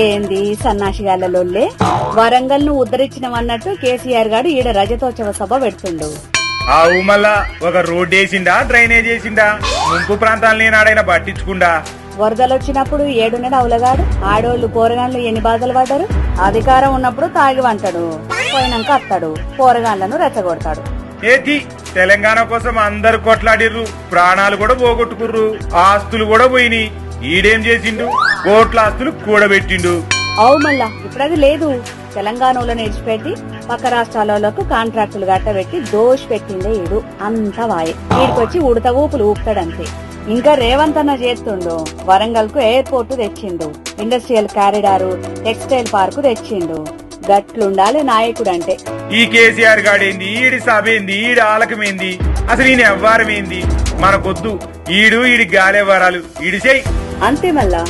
ఏంది సన్నాసిగాళ్ళలోళ్ళే వరంగల్ను ఉద్ధరించినవన్నట్టు కేసీఆర్ గారు ఈడ రజతోత్సవ సభ పెడుతుండు. ఆ మళ్ళా ఒక రోడ్ వేసిండా డ్రైనేజ్ వేసిండా? ముంపు ప్రాంతాలని నాడైనా పట్టించుకుండా? వరదలు వచ్చినప్పుడు ఏడున్నర అవులగాడు ఆడోళ్ళు పోరగాన్లు ఎన్ని బాధలు పడ్డారు? అధికారం ఉన్నప్పుడు తాగి వంటాడు పోయినాక అత్తాడు పోరగాన్లను రెచ్చగొడతాడు. ఏది? తెలంగాణ కోసం అందరు కొట్లాడిర్రు. ప్రాణాలు కూడా పోగొట్టుకుర్రు. ఆస్తులు కూడా పోయినాయి. ఈడేం చేసిండు? కోట్ల ఆస్తులు కూడబెట్టిండు. అవు మళ్ళా ఇప్పుడది లేదు. తెలంగాణలో నేర్చిపెట్టి పక్క రాష్ట్రాలకు కాంట్రాక్టులు గట్టబెట్టి దోషి పెట్టిండే ఈడు. అంతా వాయే. వీడికొచ్చి ఉడత ఊపులు ఊపుతాడంతే. ఇంకా రేవంత్ అన్న చేస్తుండు వరంగల్కు ఎయిర్పోర్ట్ తెచ్చిండు. ఇండస్ట్రియల్ కారిడారు టెక్స్టైల్ పార్కు తెచ్చిండు. గట్లుండాలి నాయకుడు అంటే ఈ కేసీఆర్ గాడేంది? ఈడి సభేంది? ఈడి ఆలకమేంది? అసలు ఈయన ఎవ్వారమేంది? మనకొద్దు. ఈడు ఈడి గాలేవారాలు ఈడిసేయ్ అంతే మళ్ళా.